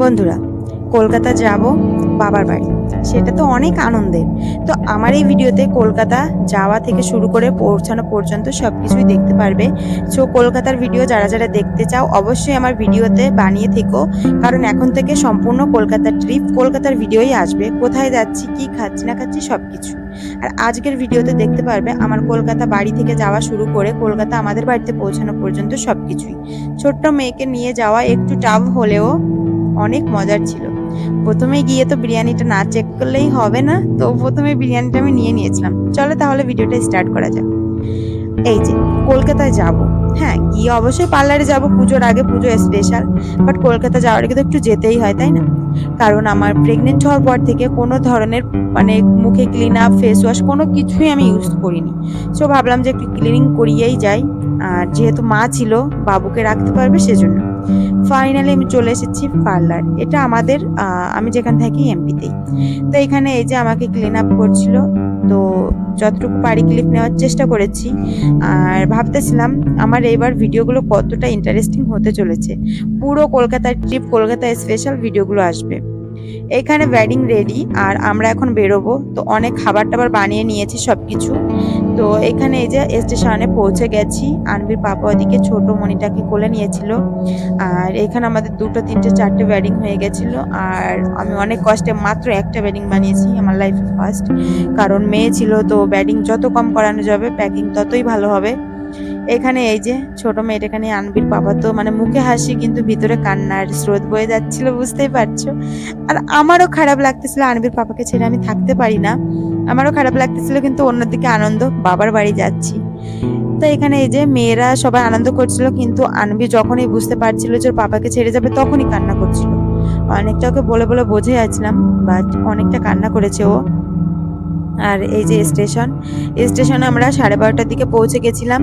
বন্ধুরা, কলকাতা যাব বাবার বাড়ি। সেটা তো অনেক আনন্দের। তো আমার এই ভিডিওতে কলকাতা যাওয়া থেকে শুরু করে পৌঁছানো পর্যন্ত সব কিছুই দেখতে পারবে। সো কলকাতার ভিডিও যারা যারা দেখতে চাও, অবশ্যই আমার ভিডিওতে বানিয়ে থেকো। কারণ এখন থেকে সম্পূর্ণ কলকাতার ট্রিপ কলকাতার ভিডিওই আসবে। কোথায় যাচ্ছি, কি খাচ্ছি, না খাচ্ছি সব কিছু আর আজকের ভিডিওতে দেখতে পারবে, আমার কলকাতা বাড়ি থেকে যাওয়া শুরু করে কলকাতা আমাদের বাড়িতে পৌঁছানো পর্যন্ত সব কিছুই ছোট্ট মেয়েকে নিয়ে যাওয়া একটু টাফ হলেও অনেক মজার ছিল। প্রথমে গিয়ে তো বিরিয়ানিটা না চেক করলেই হবে না, তো প্রথমে বিরিয়ানিটা আমি নিয়ে নিয়েছিলাম। চলো তাহলে ভিডিওটা স্টার্ট করা যাক। এই যে, কলকাতায় যাব। হ্যাঁ গিয়ে অবশ্যই পার্লারে যাব, পুজোর আগে পুজো স্পেশাল বাট কলকাতা যাওয়ার আগে তো একটু যেতেই হয়, তাই না? কারণ আমার প্রেগনেন্ট হওয়ার পর থেকে কোনো ধরনের মানে মুখে ক্লিন আপ ফেস ওয়াশ কোনো কিছুই আমি ইউজ করিনি। সো ভাবলাম যে একটু ক্লিনিং করিয়েই যাই, আর যেহেতু মা ছিল, বাবুকে রাখতে পারবে সেজন্য। ফাইনালি আমি চলে এসেছি পার্লার, এটা আমাদের আমি যেখানে থাকি এমপিতেই তো এখানে এই যে আমাকে ক্লিন আপ করছিল, তো যতটুকু পারি ক্লিপ নেওয়ার চেষ্টা করেছি। আর ভাবতেছিলাম আমার এইবার ভিডিওগুলো কতটা ইন্টারেস্টিং হতে চলেছে। পুরো কলকাতার ট্রিপ কলকাতায় স্পেশাল ভিডিওগুলো আসবে। এখানে ওয়েডিং রেডি আর আমরা এখন বেরোবো। তো অনেক খাবার টাবার বানিয়ে নিয়েছি সব কিছু তো এখানে এই যে স্টেশনে পৌঁছে গেছি। আনবির পাপা ওদিকে ছোট মণিটাকে কোলে নিয়েছিল। আর এখানে আমাদের দুটো, তিনটে, চারটে ওয়েডিং হয়ে গেছিল। আর আমি অনেক কষ্টে মাত্র একটা ওয়েডিং বানিয়েছি আমার লাইফে ফার্স্ট কারণ মেয়ে ছিল তো ব্যাডিং যত কম করানো যাবে প্যাকিং ততই ভালো হবে। এখানে এই যে ছোট মেয়েটা এখানে আনবির বাবা তো মানে মুখে হাসি, কিন্তু ভিতরে কান্নার স্রোত বয়ে যাচ্ছিল, বুঝতেই পারছ? আর আমারও খারাপ লাগতেছিল আনবির পাপাকে ছেড়ে আমি থাকতে পারি না। আমারও খারাপ লাগতেছিল, কিন্তু অন্যদিকে আনন্দ, বাবার বাড়ি যাচ্ছি। তো এখানে এই যে মেয়েরা সবাই আনন্দ করছিল, কিন্তু আনবি যখনই বুঝতে পারছিল যে পাপাকে ছেড়ে যাবে, তখনই কান্না করছিল। অনেকটা ওকে বলে বলে বোঝে যাচ্ছিলাম বাট অনেকটা কান্না করেছে ও। আর এই যে স্টেশন স্টেশনে আমরা সাড়ে বারোটার দিকে পৌঁছে গেছিলাম।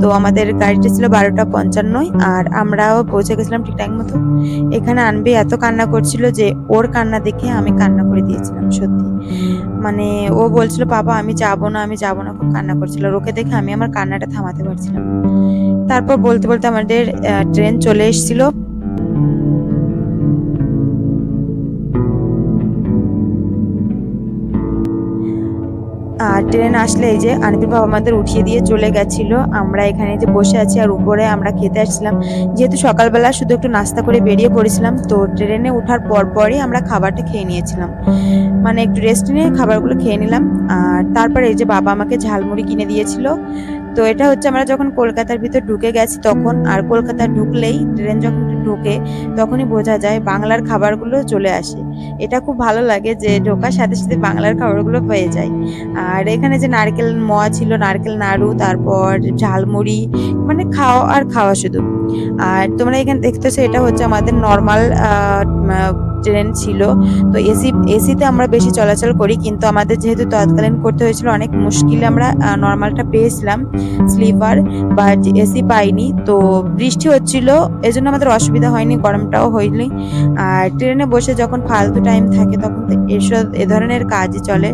তো আমাদের গাড়িটা ছিল বারোটা পঞ্চান্নয়, আর আমরাও পৌঁছে গেছিলাম ঠিক টাইম মতো। এখানে আনবি এত কান্না করছিল যে ওর কান্না দেখে আমি কান্না করে দিয়েছিলাম, সত্যি। মানে ও বলছিল বাবা আমি যাব না, আমি যাব না, খুব কান্না করছিল। ওকে দেখে আমি আমার কান্নাটা থামাতে পারছিলাম তারপর বলতে বলতে আমাদের ট্রেন চলে এসেছিল। ট্রেন আসলে এই যে আনবির বাবা আমাদের উঠিয়ে দিয়ে চলে গেছিল। আমরা এখানে যে বসে আছি আর উপরে আমরা খেতে আসছিলাম। যেহেতু সকালবেলা শুধু একটু নাস্তা করে বেরিয়ে পড়েছিলাম, তো ট্রেনে ওঠার পর পরই আমরা খাবারটা খেয়ে নিয়েছিলাম। মানে একটু রেস্ট নিয়ে খাবারগুলো খেয়ে নিলাম। আর তারপরে এই যে বাবা আমাকে ঝালমুড়ি কিনে দিয়েছিল। তো এটা হচ্ছে আমরা যখন কলকাতার ভিতর ঢুকে গেছি তখন, আর কলকাতা ঢুকলেই ট্রেন যখন ঢোকে তখনই বোঝা যায় বাংলার খাবারগুলো চলে আসে। এটা খুব ভালো লাগে যে ঢোকার সাথে সাথে বাংলার খাবারগুলো পেয়ে যায়। আর এখানে যে নারকেল মোয়া ছিল, নারকেল নাড়ু, তারপর ঝালমুড়ি মানে খাওয়া আর খাওয়া শুধু। আর তোমরা এখানে দেখতেছো এটা হচ্ছে আমাদের নর্মাল ট্রেন ছিল। তো এসি, এসিতে আমরা বেশি চলাচল করি, কিন্তু আমাদের যেহেতু তৎকালীন করতে হয়েছিল, অনেক মুশকিলে আমরা নর্মালটা পেয়েছিলাম স্লিপার বাট এসি পাইনি। তো বৃষ্টি হচ্ছিল, এজন্য আমাদের অসুবিধা হয়নি, গরমটাও হয়নি। আর ট্রেনে বসে যখন ফালতু টাইম থাকে, তখন এসব, এ ধরনের কাজই চলে।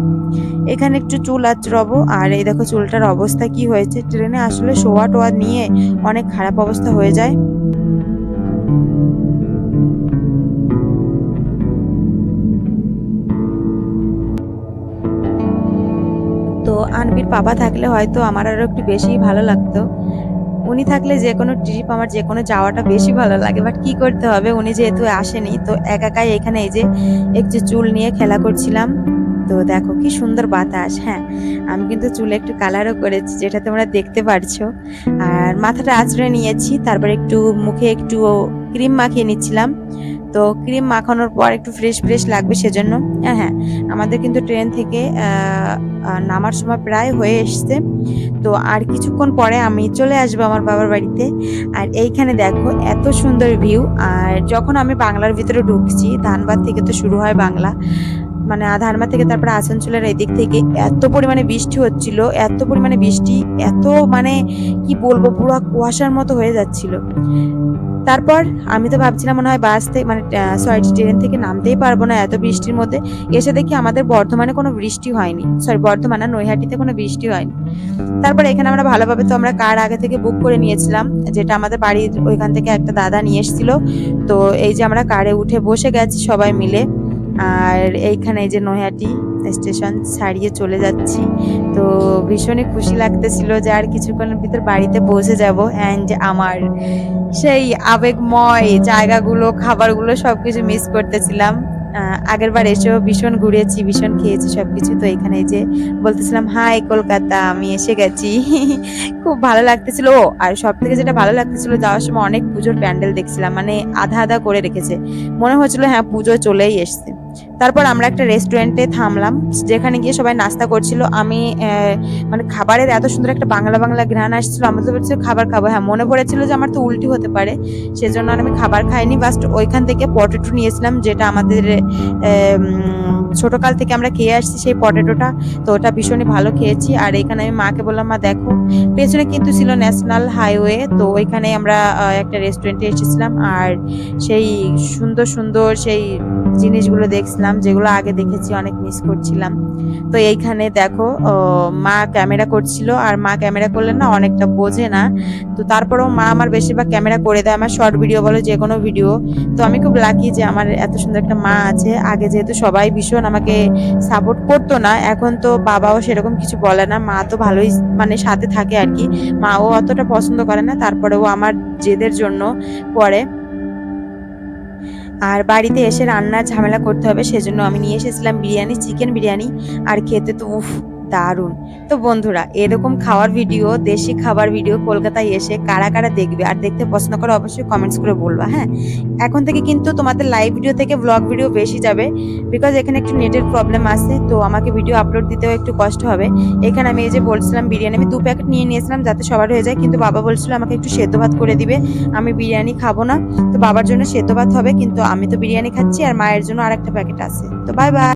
এখানে একটু চুল আঁচড়াবো, আর এই দেখো চুলটার অবস্থা কি হয়েছে। ট্রেনে আসলে শোয়া টোয়া নিয়ে অনেক খারাপ অবস্থা হয়ে যায়। পাপা থাকলে হয়তো আমার আরও একটু বেশি ভালো লাগতো। উনি থাকলে যে কোনো ট্রিপ আমার যে কোনো যাওয়াটা বেশি ভালো লাগে বাট কি করতে হবে? উনি যেহেতু আসেনি, তো একা একাই এখানে এই যে একটু চুল নিয়ে খেলা করছিলাম। তো দেখো কি সুন্দর বাতাস হ্যাঁ। আমি কিন্তু চুলে একটু কালারও করেছি, যেটা তোমরা দেখতে পারছ। আর মাথাটা আঁচড়ে নিয়েছি, তারপর একটু মুখে একটু ক্রিম মাখিয়ে নিচ্ছিলাম। তো ক্রিম মাখানোর পর একটু ফ্রেশ ফ্রেশ লাগবে সেজন্য। হ্যাঁ হ্যাঁ আমাদের কিন্তু ট্রেন থেকে নামার সময় প্রায় হয়ে এসছে। তো আর কিছুক্ষণ পরে আমি চলে আসব আমার বাবার বাড়িতে। আর এইখানে দেখো এত সুন্দর ভিউ আর যখন আমি বাংলার ভিতরে ঢুকছি, ধানবাদ থেকে তো শুরু হয় বাংলা। মানে ধানবাদ থেকে তারপরে আসানসোলের এদিক থেকে এত পরিমাণে বৃষ্টি হচ্ছিল, এত পরিমাণে বৃষ্টি, এত মানে কি বলব, পুরো কুয়াশার মতো হয়ে যাচ্ছিল। তারপর আমি তো ভাবছিলাম মনে হয় বাস থেকে মানে সরি ট্রেন থেকে নামতেই পারব না এত বৃষ্টির মধ্যে। এসে দেখি আমাদের বর্ধমানে কোনো বৃষ্টি হয়নি। সরি বর্ধমানে নৈহাটিতে কোনো বৃষ্টি হয়নি। তারপর এখানে আমরা ভালোভাবে তো আমরা কার আগে থেকে বুক করে নিয়েছিলাম, যেটা আমাদের বাড়ির ওইখান থেকে একটা দাদা নিয়ে এসেছিল। তো এই যে আমরা কারে উঠে বসে গেছি সবাই মিলে। আর এইখানে এই যে নৈহাটি স্টেশন ছাড়িয়ে চলে যাচ্ছি। তো ভীষণই খুশি লাগতেছিল যে আর কিছুক্ষণের ভিতর বাড়িতে পৌঁছে যাব অ্যান্ড আমার সেই আবেগময় জায়গাগুলো, খাবারগুলো সব কিছু মিস করতেছিলাম। আগের বার এসেও ভীষণ ঘুরেছি, ভীষণ খেয়েছি সব কিছু তো এখানে যে বলতেছিলাম, হাই, কলকাতা, আমি এসে গেছি। খুব ভালো লাগতেছিল। ও, আর সব থেকে যেটা ভালো লাগতেছিল, যাওয়ার সময় অনেক পুজোর প্যান্ডেল দেখছিলাম মানে আধা আধা করে রেখেছে। মনে হচ্ছিল হ্যাঁ পুজো চলেই এসছে। তারপর আমরা একটা রেস্টুরেন্টে থামলাম, যেখানে গিয়ে সবাই নাস্তা করছিল। আমি মানে খাবারের এত সুন্দর একটা বাংলা বাংলা ঘ্রাণ আসছিল, আমার তো বলছিল খাবার খাব। হ্যাঁ মনে পড়েছিল যে আমার তো উল্টি হতে পারে, সেজন্য আমি খাবার খাইনি। বাস্ট ওইখান থেকে পটেটো নিয়েছিলাম, যেটা আমাদের ছোটকাল থেকে আমরা খেয়ে আসছি সেই পটেটোটা, তো ওটা ভীষণই ভালো খেয়েছি। আর এখানে আমি মাকে বললাম, মা, দেখো, পেছনে কিন্তু ছিল ন্যাশনাল হাইওয়ে, তো ওইখানে আমরা একটা রেস্টুরেন্টে এসেছিলাম। আর সেই সুন্দর সুন্দর সেই জিনিসগুলো দেখছিলাম, যেগুলো আগে দেখেছি, অনেক মিস করছিলাম। তো এইখানে দেখো মা ক্যামেরা করছিল, আর মা ক্যামেরা করলে না অনেকটা বোঝে না। তো তারপরেও মা আমার বেশিরভাগ ক্যামেরা করে দেয়, আমার শর্ট ভিডিও বলো যে কোনো ভিডিও তো আমি খুব লাকি যে আমার এত সুন্দর একটা মা আছে। আগে যেহেতু সবাই ভীষণ আমাকে সাপোর্ট করতো না। এখন তো বাবাও সেরকম কিছু বলে না। মা তো ভালোই মানে সাথে থাকে আর কি। মাও অতটা পছন্দ করে না। তারপরেও আমার জেদের জন্য পরে আর বাড়িতে এসে রান্নার ঝামেলা করতে হবে। সেজন্য আমি নিয়ে এসেছিলাম বিরিয়ানি চিকেন বিরিয়ানি। আর খেতে তো উফ দারুণ। তো বন্ধুরা, এরকম খাওয়ার ভিডিও, দেশি খাবার ভিডিও কলকাতায় এসে কারা কারা দেখবে আর দেখতে পছন্দ করে অবশ্যই কমেন্টস করে বলবা হ্যাঁ? এখন থেকে কিন্তু তোমাদের লাইভ ভিডিও থেকে ব্লগ ভিডিও বেশি যাবে বিকজ এখানে একটু নেটের প্রবলেম আছে, তো আমাকে ভিডিও আপলোড দিতেও একটু কষ্ট হবে। এখানে আমি এই যে বলছিলাম বিরিয়ানি, আমি দু প্যাকেট নিয়ে নিয়েছিলাম যাতে সবার হয়ে যায়, কিন্তু বাবা বলছিল আমাকে একটু সেদ্ধ ভাত করে দিবে, আমি বিরিয়ানি খাব না। তো বাবার জন্য সেদ্ধ ভাত হবে, কিন্তু আমি তো বিরিয়ানি খাচ্ছি আর মায়ের জন্য আর একটা প্যাকেট আছে। তো বাই বাই